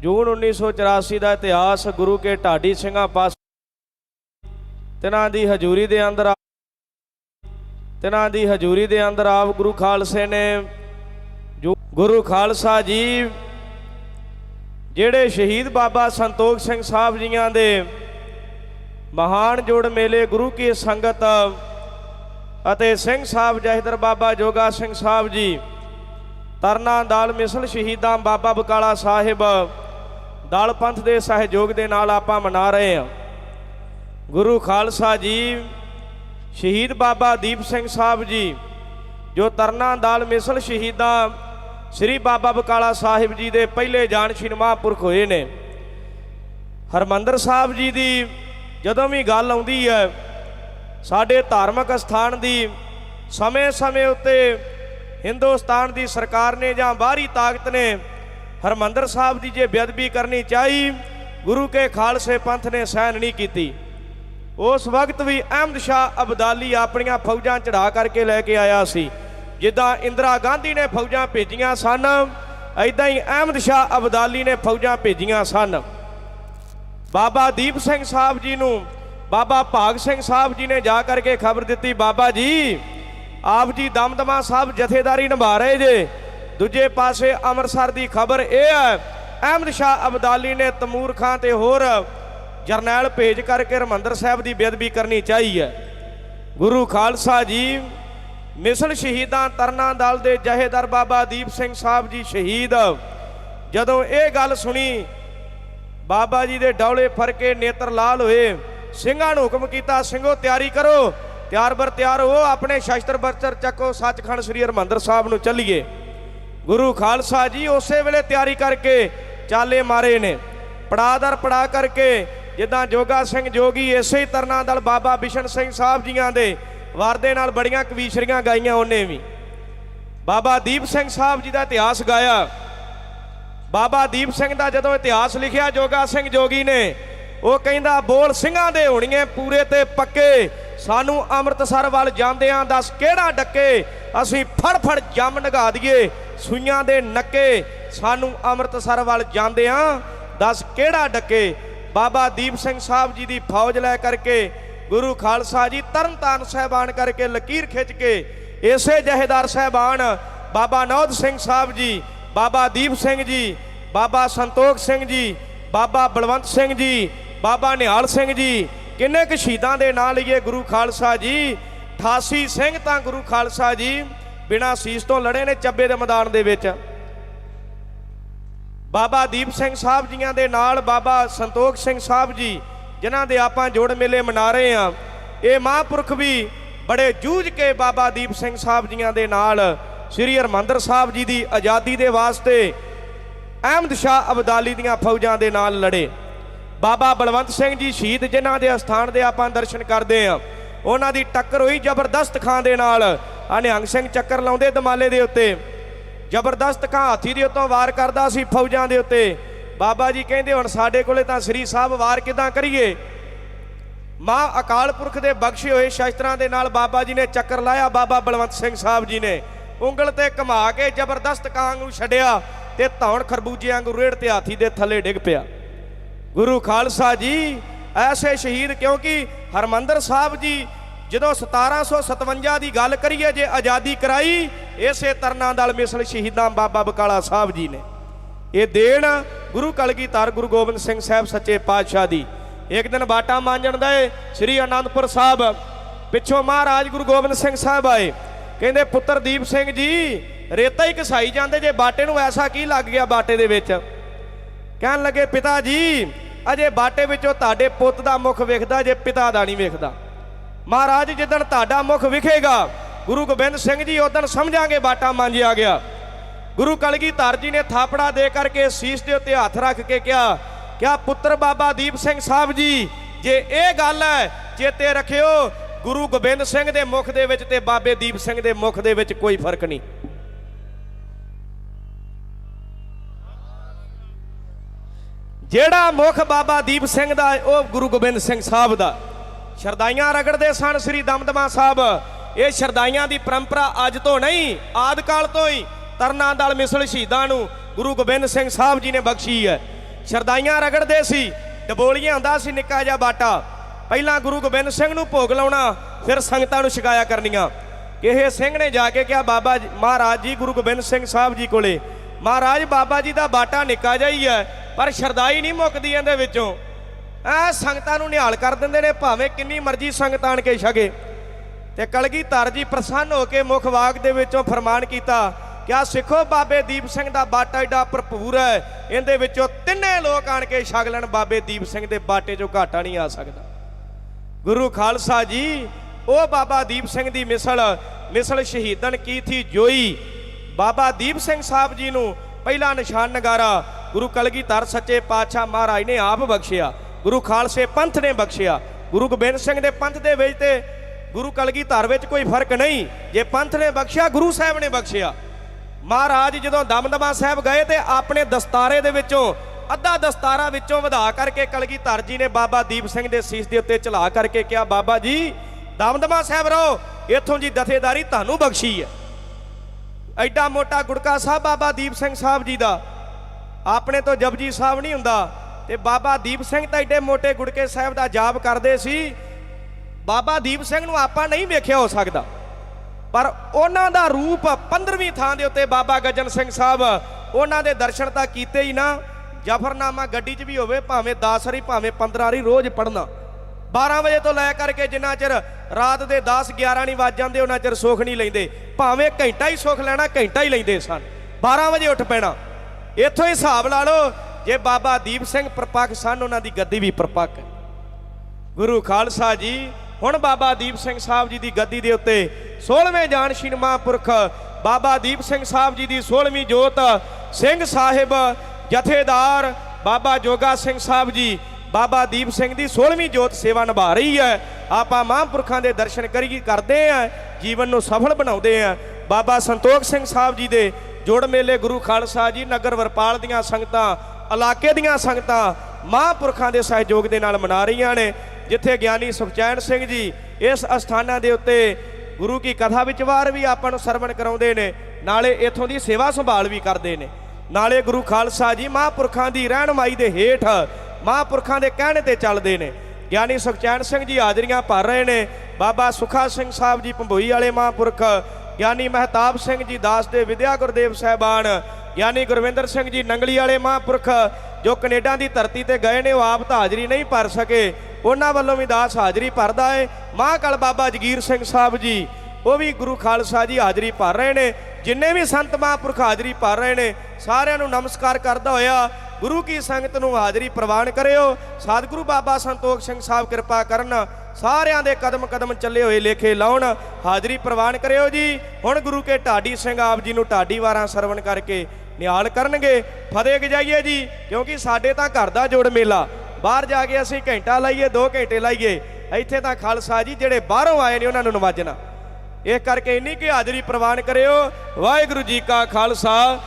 ਜੂਨ 1984 ਦਾ ਇਤਿਹਾਸ ਗੁਰੂ ਕੇ ਢਾਡੀ ਸਿੰਘਾਂ ਪਾਸ ਤਿਨਾਂ ਦੀ ਹਜ਼ੂਰੀ ਦੇ ਅੰਦਰ ਆ- ਤਿਨਾਂ ਦੀ ਹਜ਼ੂਰੀ ਦੇ ਅੰਦਰ ਆਪ ਗੁਰੂ ਖਾਲਸੇ ਨੇ ਜੋ ਗੁਰੂ ਖਾਲਸਾ ਜੀ, ਜਿਹੜੇ ਸ਼ਹੀਦ ਬਾਬਾ ਸੰਤੋਖ ਸਿੰਘ ਸਾਹਿਬ ਜੀਆਂ ਦੇ ਮਹਾਨ ਜੋੜ ਮੇਲੇ, ਗੁਰੂ ਕੀ ਸੰਗਤ ਅਤੇ ਸਿੰਘ ਸਾਹਿਬ ਜਹਦਰ ਬਾਬਾ ਜੋਗਾ ਸਿੰਘ ਸਾਹਿਬ ਜੀ, ਤਰਨਾ ਦਾਲ ਮਿਸਲ ਸ਼ਹੀਦਾਂ ਬਾਬਾ ਬਕਾਲਾ ਸਾਹਿਬ ਦਲ ਪੰਥ ਦੇ ਸਹਿਯੋਗ ਦੇ ਨਾਲ ਆਪਾਂ ਮਨਾ ਰਹੇ ਹਾਂ। ਗੁਰੂ ਖਾਲਸਾ ਜੀ, ਸ਼ਹੀਦ ਬਾਬਾ ਦੀਪ ਸਿੰਘ ਸਾਹਿਬ ਜੀ, ਜੋ ਤਰਨਾ ਦਾਲ ਮਿਸਲ ਸ਼ਹੀਦਾਂ ਸ੍ਰੀ ਬਾਬਾ ਬਕਾਲਾ ਸਾਹਿਬ ਜੀ ਦੇ ਪਹਿਲੇ ਜਾਨਸ਼ੀਨ ਮਹਾਂਪੁਰਖ ਹੋਏ ਨੇ। ਹਰਮੰਦਰ ਸਾਹਿਬ ਜੀ ਦੀ ਜਦੋਂ ਵੀ ਗੱਲ ਆਉਂਦੀ ਹੈ, ਸਾਡੇ ਧਾਰਮਿਕ ਸਥਾਨ ਦੀ ਸਮੇਂ-ਸਮੇਂ ਉੱਤੇ ਹਿੰਦੁਸਤਾਨ ਦੀ ਸਰਕਾਰ ਨੇ ਜਾਂ ਬਾਹਰੀ ਤਾਕਤ ਨੇ ਹਰਮੰਦਰ ਸਾਹਿਬ ਦੀ ਜੇ ਬੇਅਦਬੀ ਕਰਨੀ ਚਾਹੀ, ਗੁਰੂ ਕੇ ਖਾਲਸੇ ਪੰਥ ਨੇ ਸਹਿਣ ਨਹੀਂ ਕੀਤੀ। ਉਸ ਵਕਤ ਵੀ ਅਹਿਮਦ ਸ਼ਾਹ ਅਬਦਾਲੀ ਆਪਣੀਆਂ ਫੌਜਾਂ ਚੜਾ ਕਰਕੇ ਲੈ ਕੇ ਆਇਆ ਸੀ। ਜਿੱਦਾਂ ਇੰਦਰਾ ਗਾਂਧੀ ਨੇ ਫੌਜਾਂ ਭੇਜੀਆਂ ਸਨ ਐਦਾਂ ਹੀ ਅਹਿਮਦ ਸ਼ਾਹ ਅਬਦਾਲੀ ਨੇ ਫੌਜਾਂ ਭੇਜੀਆਂ ਸਨ। ਬਾਬਾ ਦੀਪ ਸਿੰਘ ਸਾਹਿਬ ਜੀ ਨੂੰ, ਬਾਬਾ ਭਾਗ ਸਿੰਘ ਸਾਹਿਬ ਜੀ ਨੇ ਜਾ ਕਰਕੇ ਖਬਰ ਦਿੱਤੀ, ਬਾਬਾ ਜੀ, ਆਪ ਜੀ ਦਮਦਮਾ ਸਾਹਿਬ ਜਥੇਦਾਰੀ ਨਿਭਾ ਰਹੇ ਜੇ। ਦੂਜੇ ਪਾਸੇ ਅੰਮ੍ਰਿਤਸਰ ਦੀ ਖਬਰ ਇਹ ਹੈ, ਅਹਿਮਦ ਸ਼ਾਹ ਅਬਦਾਲੀ ਨੇ ਤਮੂਰ ਖਾਂ ਤੇ ਹੋਰ ਜਰਨੈਲ ਭੇਜ ਕਰਕੇ ਹਰਿਮੰਦਰ ਸਾਹਿਬ ਦੀ ਬੇਅਦਬੀ ਕਰਨੀ ਚਾਹੀ ਹੈ। ਗੁਰੂ ਖਾਲਸਾ ਜੀ, ਮਿਸਲ ਸ਼ਹੀਦਾਂ ਤਰਨਾ ਦਲ ਦੇ ਜਹੇਦਾਰ ਬਾਬਾ ਦੀਪ ਸਿੰਘ ਸਾਹਿਬ ਜੀ ਸ਼ਹੀਦ। ਜਦੋਂ ਇਹ ਗੱਲ ਸੁਣੀ, ਬਾਬਾ ਜੀ ਦੇ ਡੌਲੇ ਫਰਕੇ ਨੇਤਰ ਲਾਲ ਹੋਏ, ਸਿੰਘਾਂ ਨੂੰ ਹੁਕਮ ਕੀਤਾ, ਸਿੰਘੋ, ਤਿਆਰੀ ਕਰੋ। ਤਿਆਰ ਬਰ ਤਿਆਰ ਹੋ, ਆਪਣੇ ਸ਼ਸਤਰ ਬਰਚਰ ਚੱਕੋ, ਸੱਚਖੰਡ ਸ੍ਰੀ ਹਰਿਮੰਦਰ ਸਾਹਿਬ ਨੂੰ ਚੱਲੀਏ। ਗੁਰੂ ਖਾਲਸਾ ਜੀ ਉਸੇ ਵੇਲੇ ਤਿਆਰੀ ਕਰਕੇ ਚਾਲੇ ਮਾਰੇ ਨੇ। ਪੜਾ ਦਰ ਪੜਾ ਕਰਕੇ ਜਿੱਦਾਂ ਜੋਗਾ ਸਿੰਘ ਜੋਗੀ ਇਸੇ ਤਰ੍ਹਾਂ ਦਲ ਬਾਬਾ ਬਿਸ਼ਨ ਸਿੰਘ ਸਾਹਿਬ ਜੀਆਂ ਦੇ ਵਰਦੇ ਨਾਲ ਬੜੀਆਂ ਕਵੀਸ਼ਰੀਆਂ ਗਾਈਆਂ ਉਹਨੇ ਵੀ। ਬਾਬਾ ਦੀਪ ਸਿੰਘ ਸਾਹਿਬ ਜੀ ਦਾ ਇਤਿਹਾਸ ਗਾਇਆ। ਬਾਬਾ ਦੀਪ ਸਿੰਘ ਦਾ ਜਦੋਂ ਇਤਿਹਾਸ ਲਿਖਿਆ ਜੋਗਾ ਸਿੰਘ ਜੋਗੀ ਨੇ, ਉਹ ਕਹਿੰਦਾ, ਬੋਲ ਸਿੰਘਾਂ ਦੇ ਹੋਣੀਏ ਪੂਰੇ ਤੇ ਪੱਕੇ। ਸਾਨੂੰ ਅੰਮ੍ਰਿਤਸਰ ਵੱਲ ਜਾਂਦਿਆਂ ਦੱਸ ਕਿਹੜਾ ਡੱਕੇ? ਅਸੀਂ ਫੜ ਫੜ ਜੰਮ ਨਗਾ ਦਈਏ। ਸੂਈਆਂ ਦੇ ਨੱਕੇ ਸਾਨੂੰ ਅੰਮ੍ਰਿਤਸਰ ਵੱਲ ਜਾਂਦੇ ਜਾਂਦਿਆਂ ਦੱਸ ਕਿਹੜਾ ਡੱਕੇ? ਬਾਬਾ ਦੀਪ ਸਿੰਘ ਸਾਹਿਬ ਜੀ ਦੀ ਫੌਜ ਲੈ ਕਰਕੇ, ਗੁਰੂ ਖਾਲਸਾ ਜੀ ਤਰਨਤਾਰਨ ਸਾਹਿਬਾਨ ਕਰਕੇ ਲਕੀਰ ਖਿੱਚ ਕੇ, ਇਸੇ ਜਹੇਦਾਰ ਸਾਹਿਬਾਨ ਬਾਬਾ ਨੌਦ ਸਿੰਘ ਸਾਹਿਬ ਜੀ, ਬਾਬਾ ਦੀਪ ਸਿੰਘ ਜੀ, ਬਾਬਾ ਸੰਤੋਖ ਸਿੰਘ ਜੀ, ਬਾਬਾ ਬਲਵੰਤ ਸਿੰਘ ਜੀ, ਬਾਬਾ ਨਿਹਾਲ ਸਿੰਘ ਜੀ, ਕਿੰਨੇ ਕੁ ਸ਼ਹੀਦਾਂ ਦੇ ਨਾਂ ਲਈਏ ਗੁਰੂ ਖਾਲਸਾ ਜੀ? 88 ਸਿੰਘ ਤਾਂ ਗੁਰੂ ਖਾਲਸਾ ਜੀ। ਬਿਨਾਂ ਸੀਸ ਤੋਂ ਲੜੇ ਨੇ ਚੱਬੇ ਦੇ ਮੈਦਾਨ ਦੇ ਵਿੱਚ। ਬਾਬਾ ਦੀਪ ਸਿੰਘ ਸਾਹਿਬ ਜੀਆਂ ਦੇ ਨਾਲ ਬਾਬਾ ਸੰਤੋਖ ਸਿੰਘ ਸਾਹਿਬ ਜੀ, ਜਿਨ੍ਹਾਂ ਦੇ ਆਪਾਂ ਜੋੜ ਮੇਲੇ ਮਨਾ ਰਹੇ ਆ ਇਹ ਮਹਾਂਪੁਰਖ ਵੀ ਬੜੇ ਜੂਝ ਕੇ ਬਾਬਾ ਦੀਪ ਸਿੰਘ ਸਾਹਿਬ ਜੀਆਂ ਦੇ ਨਾਲ ਸ੍ਰੀ ਹਰਮੰਦਰ ਸਾਹਿਬ ਜੀ ਦੀ ਆਜ਼ਾਦੀ ਦੇ ਵਾਸਤੇ ਅਹਿਮਦ ਸ਼ਾਹ ਅਬਦਾਲੀ ਦੀਆਂ ਫੌਜਾਂ ਦੇ ਨਾਲ ਲੜੇ। ਬਾਬਾ ਬਲਵੰਤ ਸਿੰਘ ਜੀ ਸ਼ਹੀਦ, ਜਿਨ੍ਹਾਂ ਦੇ ਅਸਥਾਨ ਦੇ ਆਪਾਂ ਦਰਸ਼ਨ ਕਰਦੇ ਆ ਉਹਨਾਂ ਦੀ ਟੱਕਰ ਹੋਈ ਜ਼ਬਰਦਸਤ ਖਾਂ ਦੇ ਨਾਲ। ਆ ਨਿਹੰਗ ਸਿੰਘ ਚੱਕਰ ਲਾਉਂਦੇ ਦਮਾਲੇ ਦੇ ਉੱਤੇ। ਜ਼ਬਰਦਸਤ ਖਾਂ ਹਾਥੀ ਦੇ ਉੱਤੋਂ ਵਾਰ ਕਰਦਾ ਸੀ ਫੌਜਾਂ ਦੇ ਉੱਤੇ। ਬਾਬਾ ਜੀ ਕਹਿੰਦੇ ਹੁਣ ਸਾਡੇ ਕੋਲੇ ਤਾਂ ਸ੍ਰੀ ਸਾਹਿਬ ਵਾਰ ਕਿਦਾਂ ਕਰੀਏ? ਮਾਂ ਅਕਾਲ ਪੁਰਖ ਦੇ ਬਖਸ਼ੇ ਹੋਏ ਸ਼ਸਤਰਾਂ ਦੇ ਨਾਲ ਬਾਬਾ ਜੀ ਨੇ ਚੱਕਰ ਲਾਇਆ। ਬਾਬਾ ਬਲਵੰਤ ਸਿੰਘ ਸਾਹਿਬ ਜੀ ਨੇ ਉਂਗਲ ਤੇ ਘਮਾ ਕੇ ਜ਼ਬਰਦਸਤ ਕਾਂ ਨੂੰ ਛੱਡਿਆ ਤੇ ਧੌਣ ਖਰਬੂਜੇ ਵਾਂਗੂ ਰੇੜ ਤੇ ਹਾਥੀ ਦੇ ਥੱਲੇ ਡਿੱਗ ਪਿਆ। ਗੁਰੂ ਖਾਲਸਾ ਜੀ, ਐਸੇ ਸ਼ਹੀਦ ਕਿਉਂਕਿ ਹਰਮੰਦਰ ਸਾਹਿਬ ਜੀ ਜਦੋਂ 1757 ਦੀ ਗੱਲ ਕਰੀਏ, ਜੇ ਆਜ਼ਾਦੀ ਕਰਾਈ, ਇਸੇ ਤਰਨਾ ਦਲ ਮਿਸਲ ਸ਼ਹੀਦਾਂ ਬਾਬਾ ਬਕਾਲਾ ਸਾਹਿਬ ਜੀ ਨੇ। ਇਹ ਦੇਣ ਗੁਰੂ ਕਲਗੀਧਰ ਗੁਰੂ ਗੋਬਿੰਦ ਸਿੰਘ ਸਾਹਿਬ ਸੱਚੇ ਪਾਤਸ਼ਾਹ ਦੀ। ਇੱਕ ਦਿਨ ਬਾਟਾ ਮਾਂਜਣ ਏ, ਸ੍ਰੀ ਅਨੰਦਪੁਰ ਸਾਹਿਬ। ਪਿੱਛੋਂ ਮਹਾਰਾਜ ਗੁਰੂ ਗੋਬਿੰਦ ਸਿੰਘ ਸਾਹਿਬ ਆਏ। ਕਹਿੰਦੇ, ਪੁੱਤਰ ਦੀਪ ਸਿੰਘ ਜੀ, ਰੇਤਾ ਹੀ ਘਸਾਈ ਜਾਂਦੇ, ਜੇ ਬਾਟੇ ਨੂੰ ਐਸਾ ਕੀ ਲੱਗ ਗਿਆ ਬਾਟੇ ਦੇ ਵਿੱਚ? ਕਹਿਣ ਲੱਗੇ, ਪਿਤਾ ਜੀ, ਅਜੇ ਬਾਟੇ ਵਿੱਚੋਂ ਤੁਹਾਡੇ ਪੁੱਤ ਦਾ ਮੁਖ ਵੇਖਦਾ, ਜੇ ਪਿਤਾ ਦਾ ਨਹੀਂ ਵੇਖਦਾ। ਮਹਾਰਾਜ, ਜਿੱਦਣ ਤੁਹਾਡਾ ਮੁਖ ਵਿਖੇਗਾ, ਗੁਰੂ ਗੋਬਿੰਦ ਸਿੰਘ ਜੀ ਉਦੋਂ ਸਮਝਾਂਗੇ, ਬਾਟਾ ਮਾਂਜਿਆ ਗਿਆ। ਗੁਰੂ ਕਲਗੀਧਰ ਜੀ ਨੇ ਥਾਪੜਾ ਦੇ ਕਰਕੇ ਸੀਸ ਦੇ ਉੱਤੇ ਹੱਥ ਰੱਖ ਕੇ ਕਿਹਾ, ਕਿਆ ਪੁੱਤਰ ਬਾਬਾ ਦੀਪ ਸਿੰਘ ਸਾਹਿਬ ਜੀ, ਜੇ ਇਹ ਗੱਲ ਹੈ, ਚੇਤੇ ਰੱਖਿਓ, ਗੁਰੂ ਗੋਬਿੰਦ ਸਿੰਘ ਦੇ ਮੁਖ ਦੇ ਵਿੱਚ ਤੇ ਬਾਬੇ ਦੀਪ ਸਿੰਘ ਦੇ ਮੁਖ ਦੇ ਵਿੱਚ ਕੋਈ ਫ਼ਰਕ ਨਹੀਂ। ਜਿਹੜਾ ਮੁਖ ਬਾਬਾ ਦੀਪ ਸਿੰਘ ਦਾ ਉਹ ਗੁਰੂ ਗੋਬਿੰਦ ਸਿੰਘ ਸਾਹਿਬ ਦਾ। ਸ਼ਰਦਾਈਆਂ ਰਗੜਦੇ ਸਨ ਸ੍ਰੀ ਦਮਦਮਾ ਸਾਹਿਬ। ਇਹ ਸ਼ਰਦਾਈਆਂ ਦੀ ਪਰੰਪਰਾ ਅੱਜ ਤੋਂ ਨਹੀਂ, ਆਦ ਕਾਲ ਤੋਂ ਹੀ ਤਰਨਾ ਦਲ ਮਿਸਲ ਸ਼ਹੀਦਾਂ ਨੂੰ ਗੁਰੂ ਗੋਬਿੰਦ ਸਿੰਘ ਸਾਹਿਬ ਜੀ ਨੇ ਬਖਸ਼ੀ ਹੈ। ਸ਼ਰਦਾਈਆਂ ਰਗੜਦੇ ਸੀ, ਡਬੋਲੀਆਂ ਹੁੰਦਾ ਸੀ ਨਿੱਕਾ ਜਿਹਾ ਬਾਟਾ। ਪਹਿਲਾਂ ਗੁਰੂ ਗੋਬਿੰਦ ਸਿੰਘ ਨੂੰ ਭੋਗ ਲਾਉਣਾ, ਫਿਰ ਸੰਗਤਾਂ ਨੂੰ ਛਕਾਇਆ ਕਰਨੀਆਂ। ਕਿਸੇ ਸਿੰਘ ਨੇ ਜਾ ਕੇ ਕਿਹਾ, ਬਾਬਾ ਜੀ, ਮਹਾਰਾਜ ਜੀ, ਗੁਰੂ ਗੋਬਿੰਦ ਸਿੰਘ ਸਾਹਿਬ ਜੀ ਕੋਲੇ। ਮਹਾਰਾਜ, ਬਾਬਾ ਜੀ ਦਾ ਬਾਟਾ ਨਿੱਕਾ ਜਿਹਾ ਹੀ ਹੈ, ਪਰ ਸ਼ਰਦਾਈ ਨਹੀਂ ਮੁੱਕਦੀ ਇਹਦੇ ਵਿੱਚੋਂ। ਐ ਸੰਗਤਾਂ ਨੂੰ ਨਿਹਾਲ ਕਰ ਦਿੰਦੇ ਨੇ, ਭਾਵੇਂ ਕਿੰਨੀ ਮਰਜ਼ੀ ਸੰਗਤ ਆਣ ਕੇ ਛਗੇ ਤੇ ਕਲਗੀਧਰ ਜੀ ਪ੍ਰਸੰਨ ਹੋ ਕੇ ਮੁਖ ਵਾਕ ਦੇ ਵਿੱਚੋਂ ਫਰਮਾਨ ਕੀਤਾ, ਕਿਆ ਸਿੱਖੋ ਬਾਬੇ ਦੀਪ ਸਿੰਘ ਦਾ ਬਾਟਾ ਏਡਾ ਭਰਪੂਰ ਹੈ ਇਹਦੇ ਵਿੱਚੋਂ ਤਿੰਨੇ ਲੋਕ ਆਣ ਕੇ ਛਕ ਲੈਣ, ਬਾਬੇ ਦੀਪ ਸਿੰਘ ਦੇ ਬਾਟੇ 'ਚੋਂ ਘਾਟਾ ਨਹੀਂ ਆ ਸਕਦਾ। ਗੁਰੂ ਖਾਲਸਾ ਜੀ, ਉਹ ਬਾਬਾ ਦੀਪ ਸਿੰਘ ਦੀ ਮਿਸਲ ਮਿਸਲ ਸ਼ਹੀਦਨ ਕੀ ਥੀ ਜੋਈ? ਬਾਬਾ ਦੀਪ ਸਿੰਘ ਸਾਹਿਬ ਜੀ ਨੂੰ ਪਹਿਲਾ ਨਿਸ਼ਾਨ ਨਗਾਰਾ, ਗੁਰੂ ਕਲਗੀਧਰ ਸੱਚੇ ਪਾਤਸ਼ਾਹ ਮਹਾਰਾਜ ਨੇ ਆਪ ਬਖਸ਼ਿਆ। ਗੁਰੂ ਖਾਲਸੇ ਪੰਥ ਨੇ ਬਖਸ਼ਿਆ। ਗੁਰੂ ਗੋਬਿੰਦ ਸਿੰਘ ਦੇ ਪੰਥ ਦੇ ਵਿੱਚ ਤੇ ਗੁਰੂ ਕਲਗੀਧਰ ਵਿੱਚ ਕੋਈ ਫ਼ਰਕ ਨਹੀਂ। ਜੇ ਪੰਥ ਨੇ ਬਖਸ਼ਿਆ, ਗੁਰੂ ਸਾਹਿਬ ਨੇ ਬਖਸ਼ਿਆ। ਮਹਾਰਾਜ ਜਦੋਂ ਦਮਦਮਾ ਸਾਹਿਬ ਗਏ ਤੇ ਆਪਣੇ ਦਸਤਾਰੇ ਦੇ ਵਿੱਚੋਂ, ਅੱਧਾ ਦਸਤਾਰਾ ਵਿੱਚੋਂ ਵਧਾ ਕਰਕੇ ਕਲਗੀਧਰ ਜੀ ਨੇ ਬਾਬਾ ਦੀਪ ਸਿੰਘ ਦੇ ਸੀਸ ਦੇ ਉੱਤੇ ਚਲਾ ਕਰਕੇ ਕਿਹਾ, ਬਾਬਾ ਜੀ, ਦਮਦਮਾ ਸਾਹਿਬ ਰਹੋ। ਇੱਥੋਂ ਜੀ ਦਥੇਦਾਰੀ ਤੁਹਾਨੂੰ ਬਖਸ਼ੀ ਹੈ। ਐਡਾ ਮੋਟਾ ਗੁੜਕਾ ਸਾਹਿਬ ਬਾਬਾ ਦੀਪ ਸਿੰਘ ਸਾਹਿਬ ਜੀ ਦਾ। ਆਪਣੇ ਤੋਂ ਜਪਜੀ ਸਾਹਿਬ ਨਹੀਂ ਹੁੰਦਾ। ਤੇ ਬਾਬਾ ਦੀਪ ਸਿੰਘ ਤਾਂ ਐਡੇ ਮੋਟੇ ਗੁੜਕੇ ਸਾਹਿਬ ਦਾ ਜਾਪ ਕਰਦੇ ਸੀ। ਬਾਬਾ ਦੀਪ ਸਿੰਘ ਨੂੰ ਆਪਾਂ ਨਹੀਂ ਵੇਖਿਆ ਹੋ ਸਕਦਾ। ਪਰ ਉਹਨਾਂ ਦਾ ਰੂਪ 15ਵੀਂ ਥਾਂ ਦੇ ਉੱਤੇ ਬਾਬਾ ਗੱਜਨ ਸਿੰਘ ਸਾਹਿਬ ਉਹਨਾਂ ਦੇ ਦਰਸ਼ਨ ਤਾਂ ਕੀਤੇ ਹੀ ਨਾ। ਜਫਰਨਾਮਾ ਗੱਡੀ 'ਚ ਵੀ ਹੋਵੇ, ਭਾਵੇਂ 10 ਵਾਰੀ, ਭਾਵੇਂ 15 ਵਾਰੀ ਰੋਜ਼ ਪੜਨਾ 12 ਵਜੇ ਤੋਂ ਲੈ ਕਰਕੇ ਜਿੰਨਾ ਚਿਰ ਰਾਤ ਦੇ 10 11 ਨਹੀਂ ਵੱਜ ਜਾਂਦੇ, ਉਹਨਾਂ ਚਿਰ ਸੁੱਖ ਨਹੀਂ ਲੈਂਦੇ। ਭਾਵੇਂ ਘੰਟਾ ਹੀ ਸੁੱਖ ਲੈਣਾ, ਘੰਟਾ ਹੀ ਲੈਂਦੇ ਸਨ। 12 ਵਜੇ ਉੱਠ ਪੈਣਾ। ਇੱਥੋਂ ਹੀ ਹਿਸਾਬ ਲਾ ਲਓ ਜੇ ਬਾਬਾ ਦੀਪ ਸਿੰਘ ਪ੍ਰਪੱਖ ਸਨ, ਉਹਨਾਂ ਦੀ ਗੱਦੀ ਵੀ ਪ੍ਰਪੱਖ ਹੈ। ਗੁਰੂ ਖਾਲਸਾ ਜੀ, ਹੁਣ ਬਾਬਾ ਦੀਪ ਸਿੰਘ ਸਾਹਿਬ ਜੀ ਦੀ ਗੱਦੀ ਦੇ ਉੱਤੇ 16ਵੇਂ ਜਾਨਸ਼ੀਨ ਮਹਾਂਪੁਰਖ ਬਾਬਾ ਦੀਪ ਸਿੰਘ ਸਾਹਿਬ ਜੀ ਦੀ 16ਵੀਂ ਜੋਤ ਸਿੰਘ ਸਾਹਿਬ ਜਥੇਦਾਰ ਬਾਬਾ ਜੋਗਾ ਸਿੰਘ ਸਾਹਿਬ ਜੀ, ਬਾਬਾ ਦੀਪ ਸਿੰਘ ਦੀ 16ਵੀਂ ਜੋਤ ਸੇਵਾ ਨਿਭਾ ਰਹੀ ਹੈ। ਆਪਾਂ ਮਹਾਂਪੁਰਖਾਂ ਦੇ ਦਰਸ਼ਨ ਕਰੀ ਕਰਦੇ ਆ ਜੀਵਨ ਨੂੰ ਸਫਲ ਬਣਾਉਂਦੇ ਆ ਬਾਬਾ ਸੰਤੋਖ ਸਿੰਘ ਸਾਹਿਬ ਜੀ ਦੇ ਜੋੜ ਮੇਲੇ ਗੁਰੂ ਖਾਲਸਾ ਜੀ, ਨਗਰ ਵਰਪਾਲ ਦੀਆਂ ਸੰਗਤਾਂ ਇਲਾਕੇ ਦੀਆਂ ਸੰਗਤਾਂ ਮਹਾਂਪੁਰਖਾਂ ਦੇ ਸਹਿਯੋਗ ਦੇ ਨਾਲ ਮਨਾ ਰਹੀਆਂ ਨੇ, ਜਿੱਥੇ ਗਿਆਨੀ ਸੁਖਚੈਨ ਸਿੰਘ ਜੀ ਇਸ ਅਸਥਾਨਾਂ ਦੇ ਉੱਤੇ ਗੁਰੂ ਕੀ ਕਥਾ ਵਿੱਚ ਵਾਰ ਵੀ ਆਪਾਂ ਨੂੰ ਸਰਵਣ ਕਰਾਉਂਦੇ ਨੇ, ਨਾਲੇ ਇਥੋਂ ਦੀ ਸੇਵਾ ਸੰਭਾਲ ਵੀ ਕਰਦੇ ਨੇ। ਨਾਲੇ ਗੁਰੂ ਖਾਲਸਾ ਜੀ ਮਹਾਂਪੁਰਖਾਂ ਦੀ ਰਹਿਨਮਾਈ ਦੇ ਹੇਠ ਮਹਾਂਪੁਰਖਾਂ ਦੇ ਕਹਿਣੇ ਤੇ ਚੱਲਦੇ ਨੇ। ਗਿਆਨੀ ਸੁਖਚੈਨ ਸਿੰਘ ਜੀ ਹਾਜ਼ਰੀਆਂ ਭਰ ਰਹੇ ਨੇ, ਬਾਬਾ ਸੁਖਾ ਸਿੰਘ ਸਾਹਿਬ ਜੀ ਭੰਬੋਈ ਵਾਲੇ ਮਹਾਂਪੁਰਖ, ਗਿਆਨੀ ਮਹਿਤਾਬ ਸਿੰਘ ਜੀ ਦਾਸ ਦੇ ਵਿਦਿਆ ਗੁਰਦੇਵ ਸਾਹਿਬਾਨ ਯਾਨੀ ਗੁਰਵਿੰਦਰ ਸਿੰਘ ਜੀ, ਨੰਗਲੀ ਵਾਲੇ ਮਹਾਂਪੁਰਖ ਜੋ ਕੈਨੇਡਾ ਦੀ ਧਰਤੀ ਤੇ ਗਏ ਨੇ, ਉਹ ਆਪ ਤਾਂ ਹਾਜ਼ਰੀ ਨਹੀਂ ਭਰ ਸਕੇ। ਉਹਨਾਂ ਵੱਲੋਂ ਵੀ ਦਾਸ ਹਾਜ਼ਰੀ ਭਰਦਾ ਏ। ਮਹਾਂਕਲ ਬਾਬਾ ਜਗੀਰ ਸਿੰਘ ਸਾਹਿਬ ਜੀ, ਉਹ ਵੀ ਗੁਰੂ ਖਾਲਸਾ ਜੀ ਹਾਜ਼ਰੀ ਭਰ ਰਹੇ ਨੇ। ਜਿੰਨੇ ਵੀ ਸੰਤ ਮਹਾਂਪੁਰਖ ਹਾਜ਼ਰੀ ਭਰ ਰਹੇ ਨੇ, ਸਾਰਿਆਂ ਨੂੰ ਨਮਸਕਾਰ ਕਰਦਾ ਹੋਇਆ, ਗੁਰੂ ਕੀ ਸੰਗਤ ਨੂੰ ਹਾਜ਼ਰੀ ਪ੍ਰਵਾਨ ਕਰਿਓ। ਸਤਿਗੁਰੂ ਬਾਬਾ ਸੰਤੋਖ ਸਿੰਘ ਸਾਹਿਬ ਕਿਰਪਾ ਕਰਨ ਸਾਰਿਆਂ ਦੇ ਕਦਮ ਕਦਮ ਚੱਲੇ ਹੋਏ ਲੇਖੇ ਲਾਉਣ। ਹਾਜ਼ਰੀ ਪ੍ਰਵਾਨ ਕਰਿਓ ਜੀ। ਹੁਣ ਗੁਰੂ ਕੇ ਢਾਡੀ ਸਿੰਘ ਆਪ ਜੀ ਨੂੰ ਢਾਡੀ ਵਾਰਾਂ ਸਰਵਣ ਕਰਕੇ ਨਿਹਾਲ ਕਰਨਗੇ। ਫਤਿਹ ਗਜਾਈਏ ਜੀ, ਕਿਉਂਕਿ ਸਾਡੇ ਤਾਂ ਘਰ ਦਾ ਜੋੜ ਮੇਲਾ। ਬਾਹਰ ਜਾ ਕੇ ਅਸੀਂ ਘੰਟਾ ਲਾਈਏ 2 ਘੰਟੇ ਲਾਈਏ। ਇੱਥੇ ਤਾਂ ਖਾਲਸਾ ਜੀ ਜਿਹੜੇ ਬਾਹਰੋਂ ਆਏ ਨੇ ਉਹਨਾਂ ਨੂੰ ਨਵਾਜਣਾ। ਇਹ ਕਰਕੇ ਇੰਨੀ ਕਿ ਹਾਜ਼ਰੀ ਪ੍ਰਵਾਨ ਕਰਿਓ। ਵਾਹਿਗੁਰੂ ਜੀ ਕਾ ਖਾਲਸਾ।